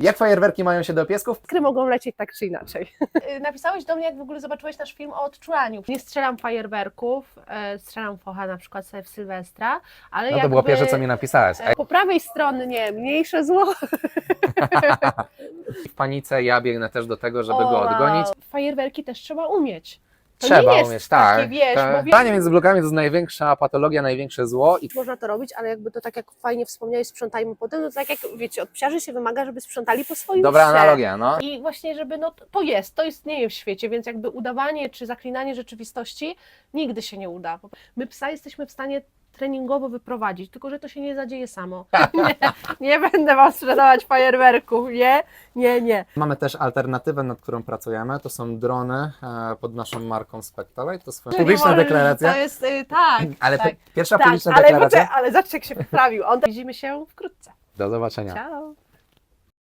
Jak fajerwerki mają się do piesków? Iskry mogą lecieć tak czy inaczej. Napisałeś do mnie, jak w ogóle zobaczyłeś nasz film o odczulaniu. Nie strzelam fajerwerków, e, strzelam focha na przykład sobie w Sylwestra, ale No to jakby... było pierwsze, co mi napisałeś. e, Po prawej stronie, nie, mniejsze zło. W panice ja biegnę też do tego, żeby O, go odgonić. wow. Fajerwerki też trzeba umieć. To Trzeba nie jest umieć, takie, tak. wiesz, tak. bo wiesz- Stanie między blokami to jest największa patologia, największe zło i Można to robić, ale jakby to tak jak fajnie wspomniałeś, sprzątajmy potem, no to tak jak wiecie, od psiarzy się wymaga, żeby sprzątali po swoim dobra psie. analogia, no. I właśnie, żeby no to- to jest, to istnieje w świecie, więc jakby udawanie czy zaklinanie rzeczywistości nigdy się nie uda. My psa jesteśmy w stanie treningowo wyprowadzić, tylko że to się nie zadzieje samo. Nie, nie będę wam sprzedawać fajerwerków, nie, nie, nie. Mamy też alternatywę, nad którą pracujemy. To są drony e, pod naszą marką Spectralite. To publiczne możesz- deklaracje. To jest, y, tak, Ale tak, pierwsza tak, publiczna ale, deklaracja. poczekaj, ale zobaczcie jak się poprawił. On Widzimy się wkrótce. Do zobaczenia. Ciao.